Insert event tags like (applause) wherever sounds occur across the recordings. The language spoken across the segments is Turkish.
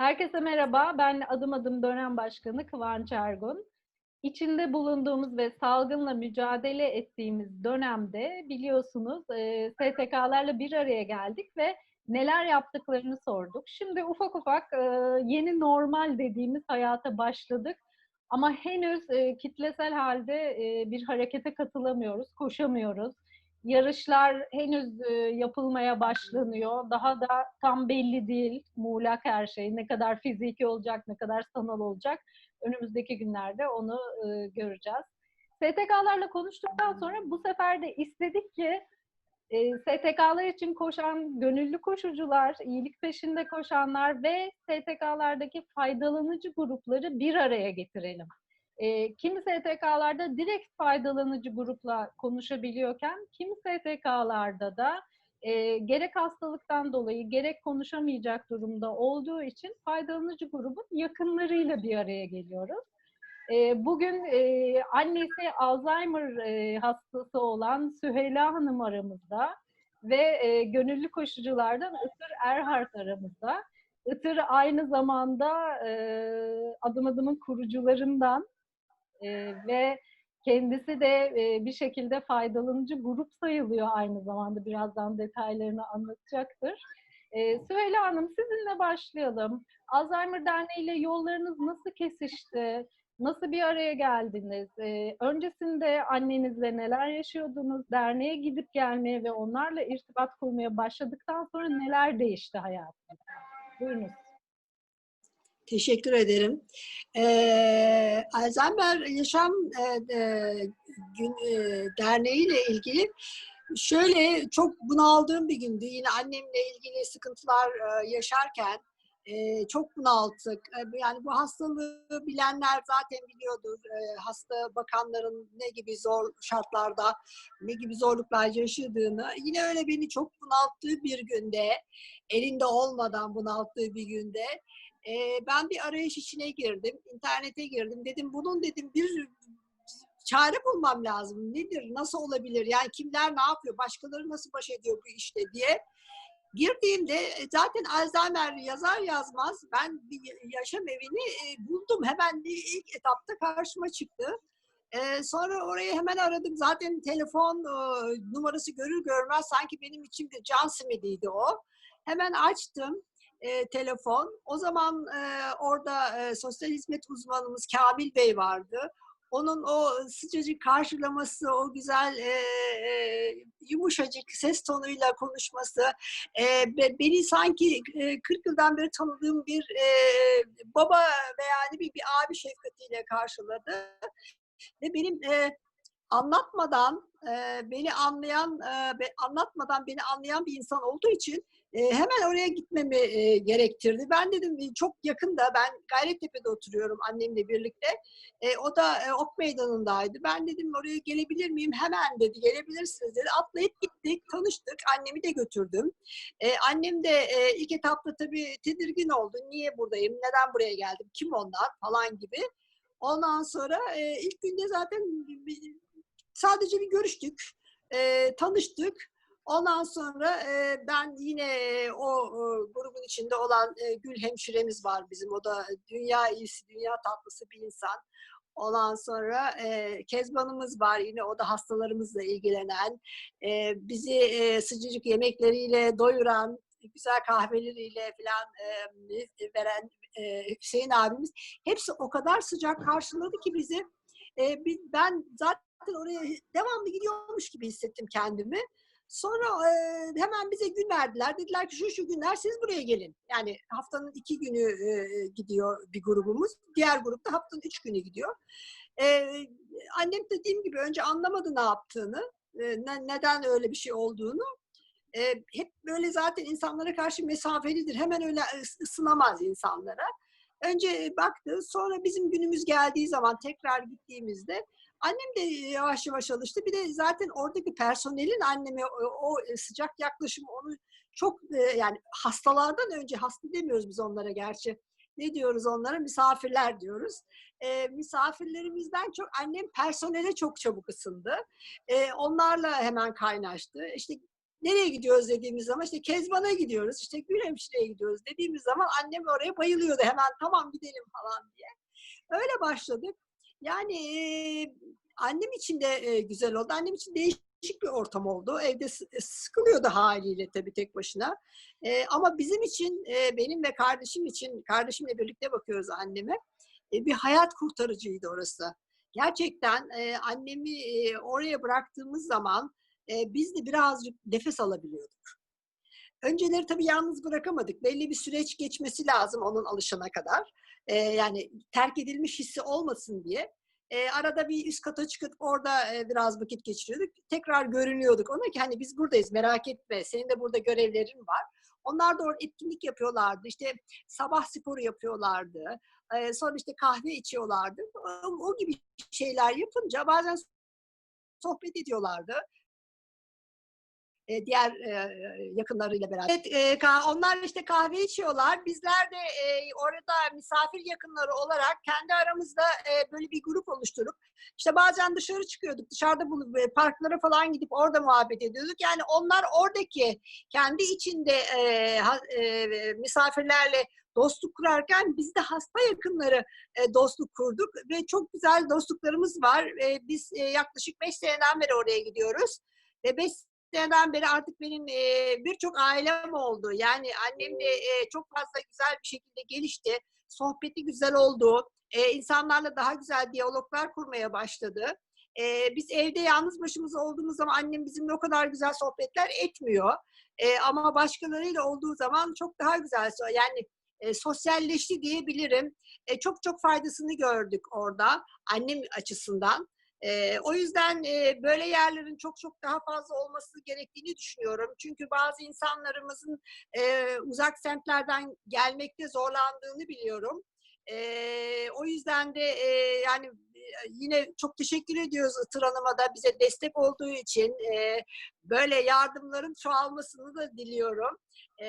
Herkese merhaba, ben Adım Adım Dönem Başkanı Kıvanç Ergun. İçinde bulunduğumuz ve salgınla mücadele ettiğimiz dönemde biliyorsunuz e, STK'larla bir araya geldik ve neler yaptıklarını sorduk. Şimdi ufak ufak e, yeni normal dediğimiz hayata başladık. Ama henüz e, kitlesel halde e, bir harekete katılamıyoruz, koşamıyoruz. Yarışlar henüz e, yapılmaya başlanıyor. Daha da tam belli değil muğlak her şey. Ne kadar fiziki olacak, ne kadar sanal olacak. Önümüzdeki günlerde onu e, göreceğiz. STK'larla konuştuktan sonra bu sefer de istedik ki e, STK'lar için koşan gönüllü koşucular, iyilik peşinde koşanlar ve STK'lardaki faydalanıcı grupları bir araya getirelim. E, kimi STK'larda direkt faydalanıcı grupla konuşabiliyorken, kimi STK'larda da e, gerek hastalıktan dolayı gerek konuşamayacak durumda olduğu için faydalanıcı grubun yakınlarıyla bir araya geliyoruz. E, bugün e, annesi Alzheimer e, hastası olan Süheyla Hanım aramızda ve e, gönüllü koşuculardan Itır Erhard aramızda. Itır aynı zamanda e, Adım Adım'ın kurucularından e, ve kendisi de e, bir şekilde faydalanıcı grup sayılıyor aynı zamanda. Birazdan detaylarını anlatacaktır. E, Süheyla Hanım sizinle başlayalım. Alzheimer Derneği ile yollarınız nasıl kesişti? Nasıl bir araya geldiniz? E, öncesinde annenizle neler yaşıyordunuz? Derneğe gidip gelmeye ve onlarla irtibat kurmaya başladıktan sonra neler değişti hayatınızda? Buyurunuz. Teşekkür ederim. Ee, Alzheimer Yaşam e, e, gün, e, Derneği ile ilgili şöyle çok bunaldığım bir gündü. Yine annemle ilgili sıkıntılar e, yaşarken e, çok bunalttık. E, yani bu hastalığı bilenler zaten biliyordur. E, hasta bakanların ne gibi zor şartlarda, ne gibi zorluklar yaşadığını. Yine öyle beni çok bunalttığı bir günde, elinde olmadan bunalttığı bir günde e, ben bir arayış içine girdim. internete girdim. Dedim bunun dedim bir çare bulmam lazım. Nedir? Nasıl olabilir? Yani kimler ne yapıyor? Başkaları nasıl baş ediyor bu işte diye. Girdiğimde zaten Alzheimer yazar yazmaz ben bir yaşam evini e, buldum. Hemen ilk etapta karşıma çıktı. Ee, sonra orayı hemen aradım. Zaten telefon e, numarası görür görmez sanki benim için bir can simidiydi o. Hemen açtım e, telefon. O zaman e, orada e, sosyal hizmet uzmanımız Kamil Bey vardı. Onun o sıcacık karşılaması, o güzel e, e, yumuşacık ses tonuyla konuşması, e, beni sanki e, 40 yıldan beri tanıdığım bir e, baba veya bir, bir abi şefkatiyle karşıladı. Ve benim e, anlatmadan e, beni anlayan, e, anlatmadan beni anlayan bir insan olduğu için e, hemen oraya gitmemi e, gerektirdi. Ben dedim çok yakında ben Gayrettepe'de oturuyorum annemle birlikte. E, o da e, Ok Meydanı'ndaydı. Ben dedim oraya gelebilir miyim? Hemen dedi gelebilirsiniz dedi. Atlayıp gittik, tanıştık. Annemi de götürdüm. E, annem de e, ilk etapta tabii tedirgin oldu. Niye buradayım? Neden buraya geldim? Kim onlar? Falan gibi. Ondan sonra e, ilk günde zaten sadece bir görüştük. E, tanıştık. Ondan sonra e, ben yine e, o e, grubun içinde olan e, Gül hemşiremiz var bizim. O da dünya iyisi, dünya tatlısı bir insan. Ondan sonra e, Kezban'ımız var yine o da hastalarımızla ilgilenen, e, bizi e, sıcacık yemekleriyle doyuran, güzel kahveleriyle falan e, veren e, Hüseyin abimiz. Hepsi o kadar sıcak karşıladı ki bizi. E, ben zaten oraya devamlı gidiyormuş gibi hissettim kendimi. Sonra e, hemen bize gün verdiler. Dediler ki şu şu günler siz buraya gelin. Yani haftanın iki günü e, gidiyor bir grubumuz. Diğer grupta haftanın üç günü gidiyor. E, annem dediğim gibi önce anlamadı ne yaptığını. E, ne, neden öyle bir şey olduğunu. E, hep böyle zaten insanlara karşı mesafelidir. Hemen öyle ısınamaz insanlara. Önce baktı. Sonra bizim günümüz geldiği zaman tekrar gittiğimizde Annem de yavaş yavaş alıştı. Bir de zaten oradaki personelin anneme o, o sıcak yaklaşımı onu çok yani hastalardan önce hasta demiyoruz biz onlara gerçi. Ne diyoruz onlara? Misafirler diyoruz. E, misafirlerimizden çok annem personele çok çabuk ısındı. E, onlarla hemen kaynaştı. İşte nereye gidiyoruz dediğimiz zaman işte Kezban'a gidiyoruz, işte Gül Hemşire'ye gidiyoruz dediğimiz zaman annem oraya bayılıyordu hemen tamam gidelim falan diye. Öyle başladık. Yani annem için de güzel oldu. Annem için değişik bir ortam oldu. Evde e, sıkılıyordu haliyle tabii tek başına. Ama bizim için, benim ve kardeşim için, kardeşimle birlikte bakıyoruz anneme. E, bir hayat kurtarıcıydı orası. Gerçekten annemi oraya bıraktığımız zaman e, biz de birazcık nefes alabiliyorduk. Önceleri tabii yalnız bırakamadık. Belli bir süreç geçmesi lazım onun alışana kadar. E, yani terk edilmiş hissi olmasın diye. E, arada bir üst kata çıkıp orada e, biraz vakit geçiriyorduk. Tekrar görünüyorduk ona ki hani biz buradayız merak etme senin de burada görevlerin var. Onlar da orada etkinlik yapıyorlardı. İşte sabah sporu yapıyorlardı. E, sonra işte kahve içiyorlardı. O, o gibi şeyler yapınca bazen sohbet ediyorlardı. E, diğer e, yakınlarıyla beraber. Evet, e, onlar işte kahve içiyorlar. Bizler de e, orada misafir yakınları olarak kendi aramızda e, böyle bir grup oluşturup işte bazen dışarı çıkıyorduk. Dışarıda bulup e, parklara falan gidip orada muhabbet ediyorduk. Yani onlar oradaki kendi içinde e, ha- e, misafirlerle dostluk kurarken biz de hasta yakınları e, dostluk kurduk ve çok güzel dostluklarımız var. E, biz e, yaklaşık 5 seneden beri oraya gidiyoruz ve 5 seneden beri artık benim e, birçok ailem oldu. Yani annem de e, çok fazla güzel bir şekilde gelişti. Sohbeti güzel oldu. E, insanlarla daha güzel diyaloglar kurmaya başladı. E, biz evde yalnız başımıza olduğumuz zaman annem bizimle o kadar güzel sohbetler etmiyor. E, ama başkalarıyla olduğu zaman çok daha güzel. Yani e, sosyalleşti diyebilirim. E, çok çok faydasını gördük orada annem açısından. E, o yüzden e, böyle yerlerin çok çok daha fazla olması gerektiğini düşünüyorum. Çünkü bazı insanlarımızın e, uzak semtlerden gelmekte zorlandığını biliyorum. E, o yüzden de e, yani yine çok teşekkür ediyoruz Itır Hanım'a da bize destek olduğu için. E, böyle yardımların çoğalmasını da diliyorum. E,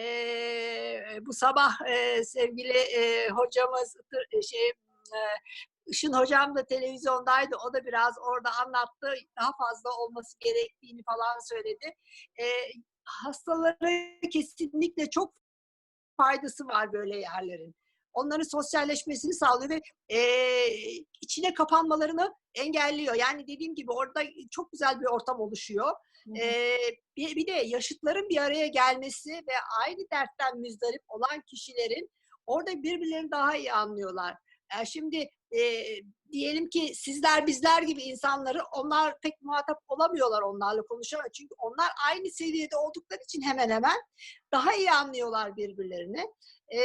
bu sabah e, sevgili e, hocamız Itır- şey Işın hocam da televizyondaydı. O da biraz orada anlattı. Daha fazla olması gerektiğini falan söyledi. E, hastalara kesinlikle çok faydası var böyle yerlerin. Onların sosyalleşmesini sağlıyor ve e, içine kapanmalarını engelliyor. Yani dediğim gibi orada çok güzel bir ortam oluşuyor. Hı hı. Ee, bir, bir de yaşıtların bir araya gelmesi ve aynı dertten müzdarip olan kişilerin orada birbirlerini daha iyi anlıyorlar. Yani şimdi e, diyelim ki sizler bizler gibi insanları onlar pek muhatap olamıyorlar onlarla konuşamıyor. Çünkü onlar aynı seviyede oldukları için hemen hemen daha iyi anlıyorlar birbirlerini. Ee,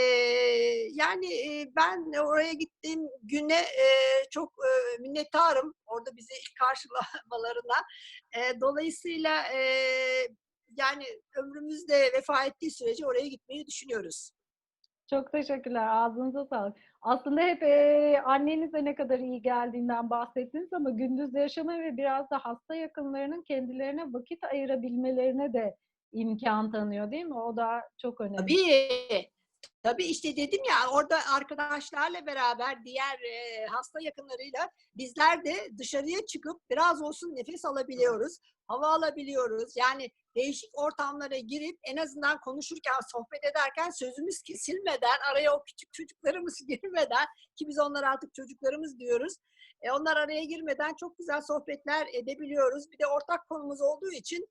yani e, ben oraya gittiğim güne e, çok e, minnettarım orada bizi ilk karşılamalarına. E, dolayısıyla e, yani ömrümüzde vefa ettiği sürece oraya gitmeyi düşünüyoruz. Çok teşekkürler. Ağzınıza sağlık. Aslında hep e, annenize ne kadar iyi geldiğinden bahsettiniz ama gündüz yaşama ve biraz da hasta yakınlarının kendilerine vakit ayırabilmelerine de imkan tanıyor değil mi? O da çok önemli. Tabii. Tabii işte dedim ya orada arkadaşlarla beraber diğer e, hasta yakınlarıyla bizler de dışarıya çıkıp biraz olsun nefes alabiliyoruz, hava alabiliyoruz. Yani değişik ortamlara girip en azından konuşurken, sohbet ederken sözümüz kesilmeden, araya o küçük çocuklarımız (laughs) girmeden ki biz onlara artık çocuklarımız diyoruz. E, onlar araya girmeden çok güzel sohbetler edebiliyoruz. Bir de ortak konumuz olduğu için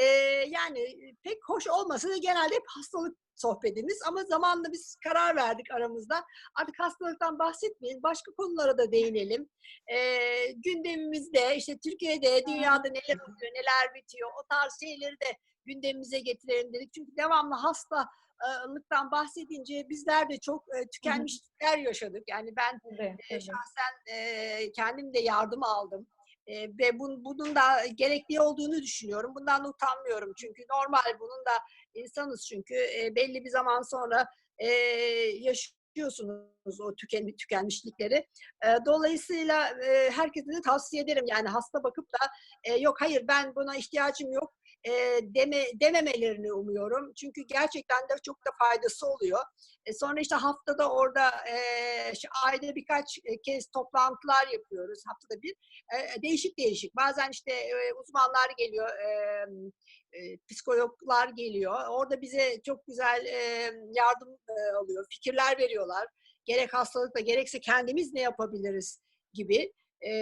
e, yani pek hoş olmasa da genelde hep hastalık sohbetimiz ama zamanla biz karar verdik aramızda. Artık hastalıktan bahsetmeyin, başka konulara da değinelim. Ee, gündemimizde işte Türkiye'de, dünyada neler oluyor, neler bitiyor o tarz şeyleri de gündemimize getirelim dedik. Çünkü devamlı hastalıktan bahsedince bizler de çok e, tükenmişlikler yaşadık. Yani ben e, tabii. şahsen e, kendim de yardım aldım. E, ve bun, bunun da gerekli olduğunu düşünüyorum. Bundan da utanmıyorum. Çünkü normal bunun da insanız çünkü e, belli bir zaman sonra e, yaşıyorsunuz o tüken, tükenmişlikleri. E, dolayısıyla e, herkese de tavsiye ederim. Yani hasta bakıp da e, yok hayır ben buna ihtiyacım yok. E, deme, dememelerini umuyorum. Çünkü gerçekten de çok da faydası oluyor. E, sonra işte haftada orada e, işte ayda birkaç e, kez toplantılar yapıyoruz haftada bir. E, değişik değişik. Bazen işte e, uzmanlar geliyor, e, e, psikologlar geliyor. Orada bize çok güzel e, yardım e, alıyor, fikirler veriyorlar. Gerek hastalıkla gerekse kendimiz ne yapabiliriz gibi. E,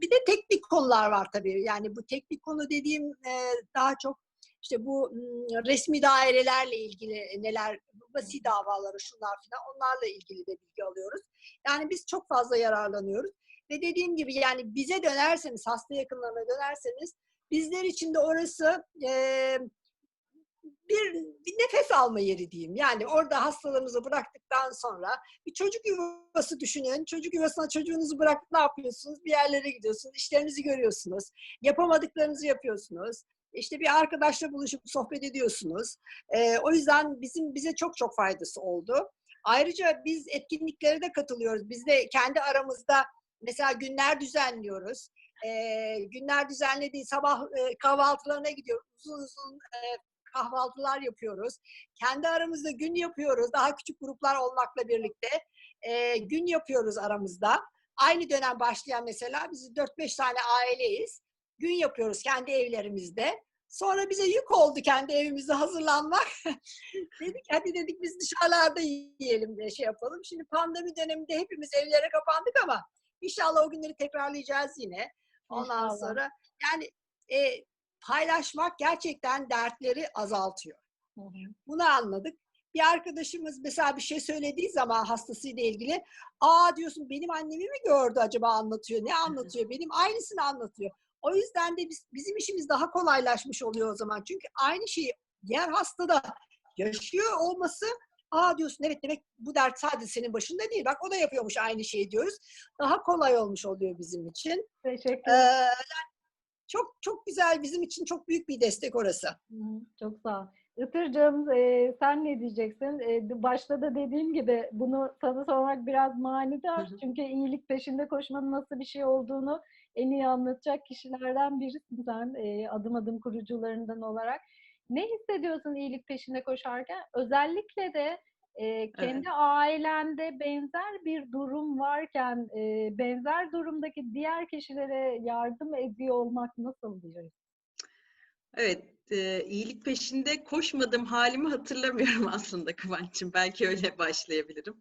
bir de teknik konular var tabii. Yani bu teknik konu dediğim e, daha çok işte bu resmi dairelerle ilgili neler, vasi davaları şunlar filan onlarla ilgili de bilgi alıyoruz. Yani biz çok fazla yararlanıyoruz. Ve dediğim gibi yani bize dönerseniz, hasta yakınlarına dönerseniz bizler için de orası e, bir, bir nefes alma yeri diyeyim. Yani orada hastalarımızı bıraktıktan sonra bir çocuk yuvası düşünün. Çocuk yuvasına çocuğunuzu bırakıp ne yapıyorsunuz? Bir yerlere gidiyorsunuz, işlerinizi görüyorsunuz. Yapamadıklarınızı yapıyorsunuz. İşte bir arkadaşla buluşup sohbet ediyorsunuz. Ee, o yüzden bizim bize çok çok faydası oldu. Ayrıca biz etkinliklere de katılıyoruz. Biz de kendi aramızda mesela günler düzenliyoruz. Ee, günler düzenlediği sabah e, kahvaltılarına gidiyoruz. Uzun uzun e, kahvaltılar yapıyoruz. Kendi aramızda gün yapıyoruz. Daha küçük gruplar olmakla birlikte e, gün yapıyoruz aramızda. Aynı dönem başlayan mesela biz 4-5 tane aileyiz. Gün yapıyoruz kendi evlerimizde. Sonra bize yük oldu kendi evimizde hazırlanmak. (laughs) dedik hadi dedik biz dışarılarda yiyelim diye şey yapalım. Şimdi pandemi döneminde hepimiz evlere kapandık ama inşallah o günleri tekrarlayacağız yine. Ondan İnşallah. sonra yani e, paylaşmak gerçekten dertleri azaltıyor. Hı hı. Bunu anladık. Bir arkadaşımız mesela bir şey söylediği zaman hastasıyla ilgili aa diyorsun benim annemi mi gördü acaba anlatıyor. Ne anlatıyor? Benim aynısını anlatıyor. O yüzden de biz, bizim işimiz daha kolaylaşmış oluyor o zaman. Çünkü aynı şeyi diğer hastada yaşıyor olması aa diyorsun evet demek bu dert sadece senin başında değil. Bak o da yapıyormuş aynı şeyi diyoruz. Daha kolay olmuş oluyor bizim için. Teşekkür Ee, ederim. Çok çok güzel bizim için çok büyük bir destek orası. Çok sağ ol. Itırcığım e, sen ne diyeceksin? E, başta da dediğim gibi bunu sana sormak biraz manidar. Hı hı. Çünkü iyilik peşinde koşmanın nasıl bir şey olduğunu en iyi anlatacak kişilerden birisin sen e, adım adım kurucularından olarak. Ne hissediyorsun iyilik peşinde koşarken? Özellikle de e, kendi ailende benzer bir durum varken e, benzer durumdaki diğer kişilere yardım ediyor olmak nasıl bir? Evet, e, iyilik peşinde koşmadığım halimi hatırlamıyorum (laughs) aslında Kıvanç'ım. Belki öyle başlayabilirim.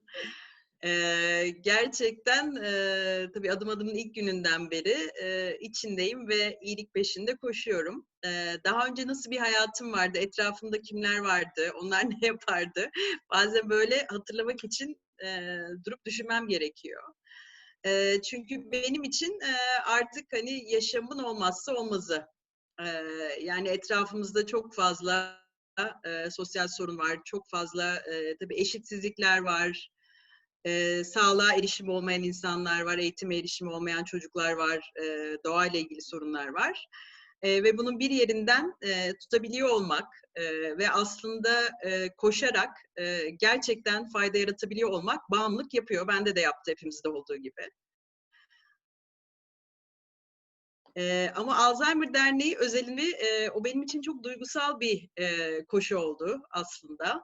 E, gerçekten e, tabii adım adımın ilk gününden beri e, içindeyim ve iyilik peşinde koşuyorum. E, daha önce nasıl bir hayatım vardı, etrafımda kimler vardı, (laughs) onlar ne yapardı? Bazen böyle hatırlamak için e, durup düşünmem gerekiyor. E, çünkü benim için e, artık hani yaşamın olmazsa olmazı Eee, yani etrafımızda çok fazla eee, sosyal sorun var, çok fazla eee, tabii eşitsizlikler var, eee, sağlığa erişim olmayan insanlar var, eğitime erişim olmayan çocuklar var, eee, doğayla ilgili sorunlar var. Eee, ve bunun bir yerinden eee, tutabiliyor olmak eee, ve aslında eee, koşarak eee, gerçekten fayda yaratabiliyor olmak bağımlılık yapıyor. Bende de yaptı hepimizde olduğu gibi. Eee, ama Alzheimer Derneği özelini eee, o benim için çok duygusal bir eee, koşu oldu aslında.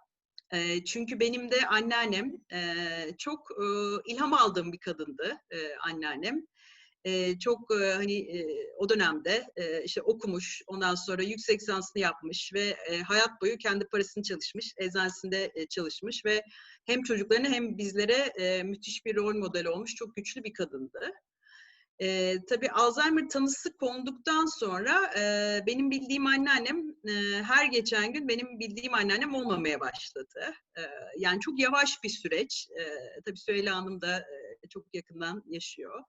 Çünkü benim de anneannem çok ilham aldığım bir kadındı anneannem. Çok hani o dönemde eee, işte okumuş, ondan sonra yüksek lisansını yapmış ve hayat boyu kendi parasını çalışmış, eczanesinde çalışmış ve hem çocuklarına hem bizlere müthiş bir rol model olmuş çok güçlü bir kadındı. Eee, tabii Alzheimer tanısı konduktan sonra eee, benim bildiğim anneannem eee, her geçen gün benim bildiğim anneannem olmamaya başladı. Eee, yani çok yavaş bir süreç. Eee, tabii Süheyla Hanım da eee, çok yakından yaşıyor.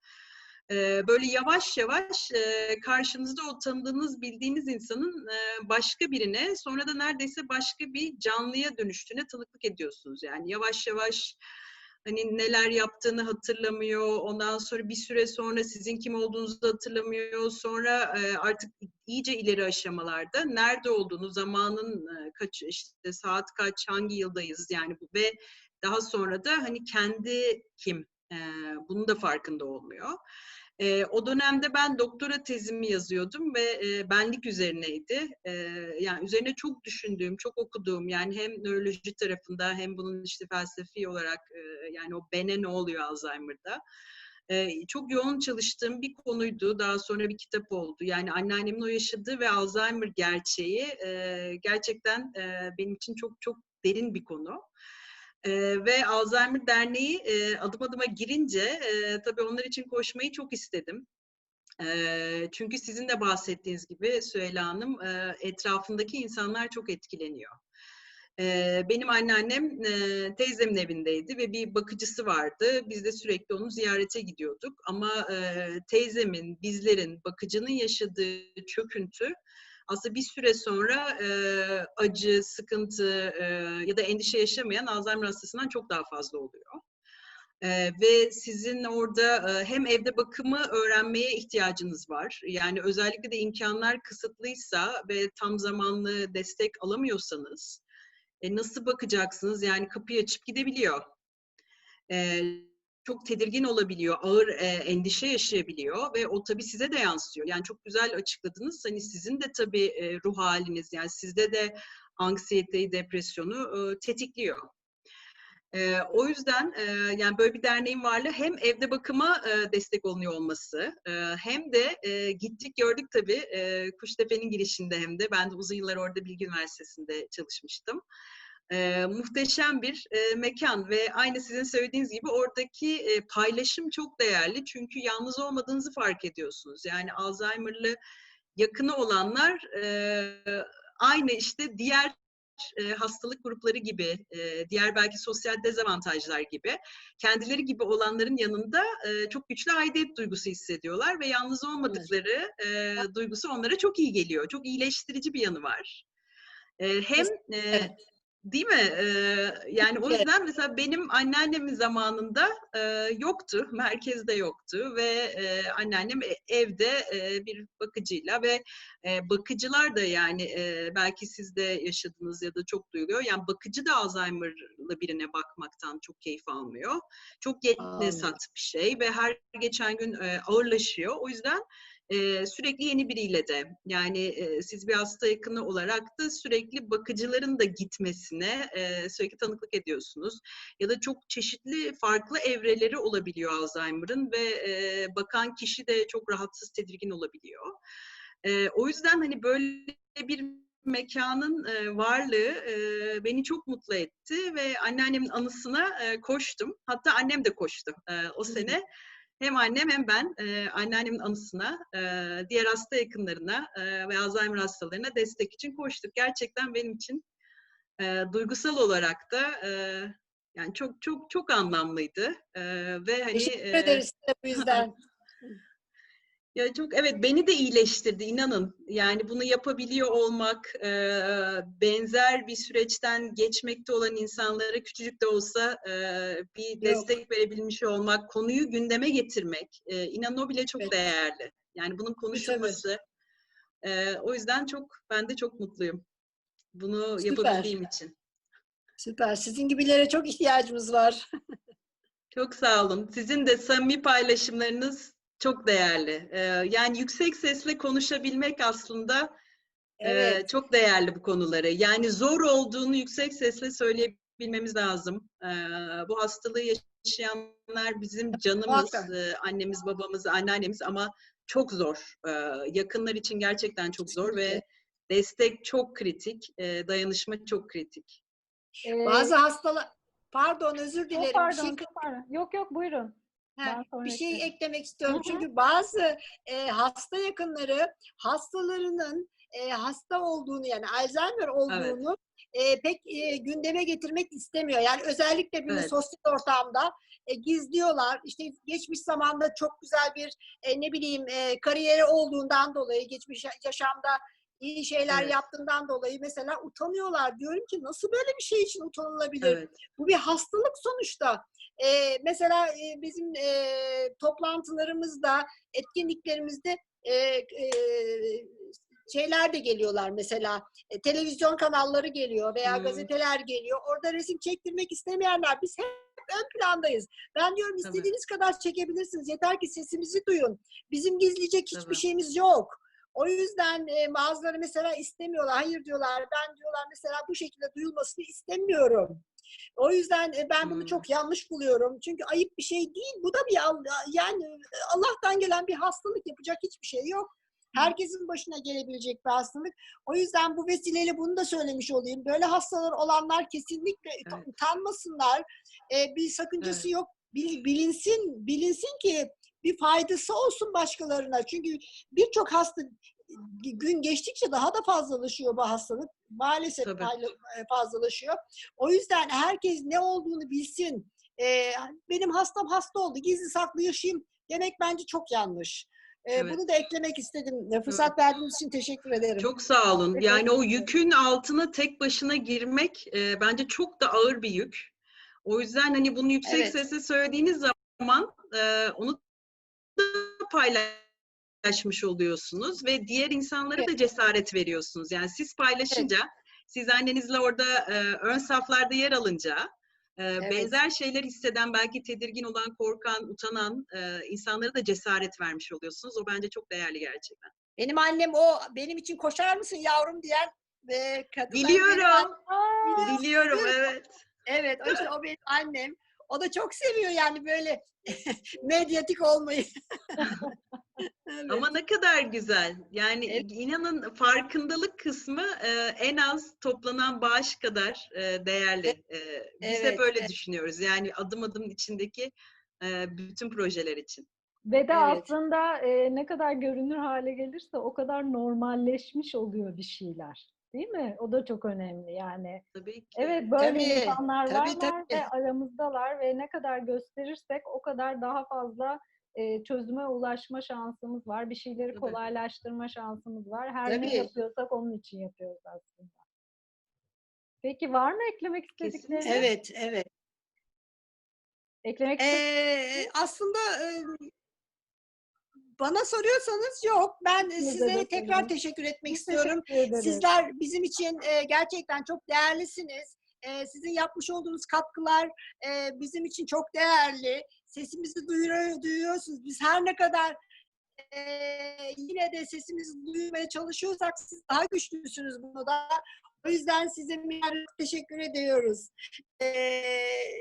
Eee, böyle yavaş yavaş eee, karşınızda o tanıdığınız, bildiğiniz insanın eee, başka birine sonra da neredeyse başka bir canlıya dönüştüğüne tanıklık ediyorsunuz. Yani yavaş yavaş hani neler yaptığını hatırlamıyor. Ondan sonra bir süre sonra sizin kim olduğunuzu da hatırlamıyor. Sonra e, artık iyice ileri aşamalarda nerede olduğunu, zamanın e, kaç, işte saat kaç, hangi yıldayız yani bu ve daha sonra da hani kendi kim, e, bunun da farkında olmuyor. E, o dönemde ben doktora tezimi yazıyordum ve e, benlik üzerineydi. E, yani üzerine çok düşündüğüm, çok okuduğum yani hem nöroloji tarafında hem bunun işte felsefi olarak e, yani o bene ne oluyor Alzheimer'da e, çok yoğun çalıştığım bir konuydu. Daha sonra bir kitap oldu. Yani anneannemin o yaşadığı ve Alzheimer gerçeği e, gerçekten e, benim için çok çok derin bir konu. E, ve Alzheimer Derneği e, adım adıma girince e, tabii onlar için koşmayı çok istedim. E, çünkü sizin de bahsettiğiniz gibi Süheyla Hanım e, etrafındaki insanlar çok etkileniyor. E, benim anneannem e, teyzemin evindeydi ve bir bakıcısı vardı. Biz de sürekli onu ziyarete gidiyorduk. Ama e, teyzemin, bizlerin, bakıcının yaşadığı çöküntü aslında bir süre sonra e, acı, sıkıntı e, ya da endişe yaşamayan Alzheimer hastasından çok daha fazla oluyor. E, ve sizin orada e, hem evde bakımı öğrenmeye ihtiyacınız var. Yani özellikle de imkanlar kısıtlıysa ve tam zamanlı destek alamıyorsanız e, nasıl bakacaksınız? Yani kapıyı açıp gidebiliyor. E, çok tedirgin olabiliyor, ağır e, endişe yaşayabiliyor ve o tabii size de yansıyor. Yani çok güzel açıkladınız. Hani sizin de tabii e, ruh haliniz, yani sizde de anksiyeteyi, depresyonu e, tetikliyor. E, o yüzden e, yani böyle bir derneğin varlığı hem evde bakıma e, destek oluyor olması e, hem de e, gittik gördük tabii e, Kuştepe'nin girişinde hem de ben de uzun yıllar orada Bilgi Üniversitesi'nde çalışmıştım. E, muhteşem bir e, mekan ve aynı sizin söylediğiniz gibi oradaki e, paylaşım çok değerli çünkü yalnız olmadığınızı fark ediyorsunuz. Yani Alzheimer'lı yakını olanlar e, aynı işte diğer e, hastalık grupları gibi, e, diğer belki sosyal dezavantajlar gibi kendileri gibi olanların yanında e, çok güçlü aidiyet duygusu hissediyorlar ve yalnız olmadıkları e, duygusu onlara çok iyi geliyor. Çok iyileştirici bir yanı var. E, hem e. Değil mi? Ee, yani o yüzden mesela benim anneannemin zamanında e, yoktu, merkezde yoktu ve e, anneannem evde e, bir bakıcıyla ve e, bakıcılar da yani e, belki siz de yaşadınız ya da çok duyuluyor. Yani bakıcı da Alzheimer'lı birine bakmaktan çok keyif almıyor. Çok yetne sat bir şey ve her geçen gün e, ağırlaşıyor. O yüzden e, sürekli yeni biriyle de yani e, siz bir hasta yakını olarak da sürekli bakıcıların da gitmesine e, sürekli tanıklık ediyorsunuz. Ya da çok çeşitli farklı evreleri olabiliyor Alzheimer'ın ve e, bakan kişi de çok rahatsız, tedirgin olabiliyor. E, o yüzden hani böyle bir mekanın e, varlığı e, beni çok mutlu etti ve anneannemin anısına e, koştum. Hatta annem de koştu e, o sene. Hem annem hem ben e, anneannemin anısına, e, diğer hasta yakınlarına e, ve Alzheimer hastalarına destek için koştuk. Gerçekten benim için e, duygusal olarak da e, yani çok çok çok anlamlıydı e, ve hani Teşekkür e, ederiz size bu yüzden. (laughs) ya çok evet beni de iyileştirdi inanın. Yani bunu yapabiliyor olmak, e, benzer bir süreçten geçmekte olan insanlara küçücük de olsa e, bir destek verebilmiş olmak, konuyu gündeme getirmek, e, inanın o bile çok Evet. değerli. Yani bunun konuşulması. E, o yüzden çok ben de çok mutluyum. Bunu Süper. yapabildiğim için. Süper. Sizin gibilere çok ihtiyacımız var. (laughs) Çok sağ olun. Sizin de samimi paylaşımlarınız çok değerli. E, yani yüksek sesle konuşabilmek aslında Ee, Evet. çok değerli bu konuları. Yani zor olduğunu yüksek sesle söyleyebilmemiz lazım. Ee, bu hastalığı yaşayanlar bizim canımız, e, annemiz, babamız, anneannemiz ama çok zor. Ee, yakınlar için gerçekten çok zor ve destek çok kritik, e, dayanışma çok kritik. Ee, Bazı hastalar Pardon özür çok dilerim. Bir pardon, şey, çok pardon. Yok yok buyurun. Ha, bir şey eklemek istiyorum. Hı hı. Çünkü bazı e, hasta yakınları hastalarının e, hasta olduğunu yani Alzheimer olduğunu e, pek e, gündeme getirmek istemiyor. Yani özellikle bir Evet. sosyal ortamda e, gizliyorlar. İşte geçmiş zamanda çok güzel bir e, ne bileyim e, kariyeri olduğundan dolayı geçmiş ya- yaşamda iyi şeyler Evet. yaptığından dolayı mesela utanıyorlar. Diyorum ki nasıl böyle bir şey için utanılabilir? Evet, Bu bir hastalık sonuçta. Ee, mesela e, bizim e, toplantılarımızda, etkinliklerimizde e, e, şeyler de geliyorlar mesela. E, televizyon kanalları geliyor veya Hmm. gazeteler geliyor. Orada resim çektirmek istemeyenler biz hep ön plandayız. Ben diyorum Tabii. istediğiniz kadar çekebilirsiniz. Yeter ki sesimizi duyun. Bizim gizleyecek hiçbir Tabii. şeyimiz yok. O yüzden e, bazıları mesela istemiyorlar. Hayır diyorlar. Ben diyorlar mesela bu şekilde duyulmasını istemiyorum. O yüzden e, ben bunu çok yanlış buluyorum. Çünkü ayıp bir şey değil. Bu da bir yani Allah'tan gelen bir hastalık yapacak hiçbir şey yok. Herkesin başına gelebilecek bir hastalık. O yüzden bu vesileyle bunu da söylemiş olayım. Böyle hastalar olanlar kesinlikle Evet. utanmasınlar. E, bir sakıncası Evet. yok. Bil- bilinsin, bilinsin ki bir faydası olsun başkalarına. Çünkü birçok hasta gün geçtikçe daha da fazlalaşıyor bu hastalık. Maalesef Tabii. e, fazlalaşıyor. O yüzden herkes ne olduğunu bilsin. E, benim hastam hasta oldu, gizli saklı yaşayayım demek bence çok yanlış. E, Evet. Bunu da eklemek istedim. Fırsat verdiğiniz için teşekkür ederim. Çok sağ olun. Yani o yükün altına tek başına girmek e, bence çok da ağır bir yük. O yüzden hani bunu yüksek Evet. sesle söylediğiniz zaman e, onu da paylaşmış oluyorsunuz ve diğer insanlara da cesaret veriyorsunuz. Yani siz paylaşınca, siz annenizle orada e, ön saflarda yer alınca, e, benzer şeyler hisseden, belki tedirgin olan, korkan, utanan e, insanlara da cesaret vermiş oluyorsunuz. O bence çok değerli gerçekten. Benim annem o benim için koşar mısın yavrum diyen e, kadın. Biliyorum. Aa, Biliyorum Evet. evet. Evet, o, işte o benim annem. O da çok seviyor yani böyle (laughs) medyatik olmayı. (laughs) Evet. Ama ne kadar güzel. Yani Evet. inanın farkındalık kısmı e, en az toplanan bağış kadar e, değerli. E, biz Evet, hep öyle evet. düşünüyoruz. Yani adım adım içindeki e, bütün projeler için. Ve de Evet. aslında e, ne kadar görünür hale gelirse o kadar normalleşmiş oluyor bir şeyler. Değil mi? O da çok önemli yani. Tabii ki. Evet böyle Tabii, insanlar tabii, varlar tabii. ve aramızdalar ve ne kadar gösterirsek o kadar daha fazla e, çözüme ulaşma şansımız var. Bir şeyleri Tabii. kolaylaştırma şansımız var. Her ne Tabii. yapıyorsak onun için yapıyoruz aslında. Peki var mı eklemek istedikleriniz? Evet, evet. Eklemek? Ee, aslında e, bana soruyorsanız yok. Ben Size size tekrar teşekkür etmek Biz istiyorum. teşekkür. Sizler bizim için e, gerçekten çok değerlisiniz. E, sizin yapmış olduğunuz katkılar e, bizim için çok değerli. Sesimizi duyuyor, duyuyorsunuz. Biz her ne kadar e, yine de sesimizi duymaya çalışıyorsak siz daha güçlüsünüz bunu da. O yüzden size minnettar teşekkür ediyoruz. E,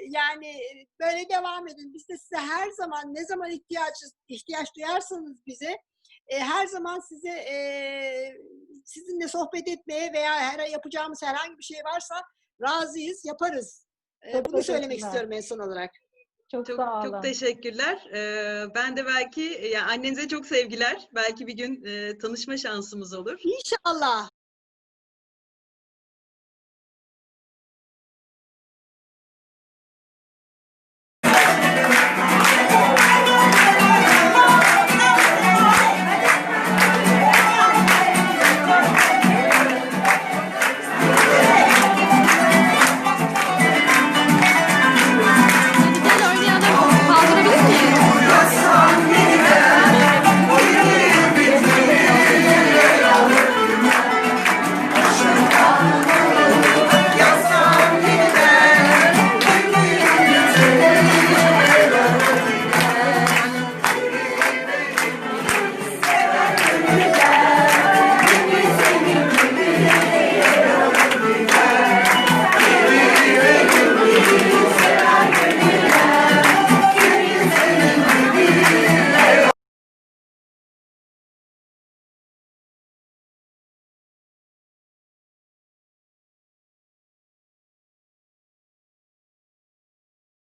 yani böyle devam edin. Biz de size her zaman ne zaman ihtiyaç ihtiyaç duyarsanız bize e, her zaman size e, sizinle sohbet etmeye veya her yapacağımız herhangi bir şey varsa razıyız, yaparız. E, Çok bunu söylemek istiyorum en son olarak. Çok, Çok sağ olun. çok teşekkürler. Ee, ben de belki ya annenize çok sevgiler. Belki bir gün e, tanışma şansımız olur. İnşallah.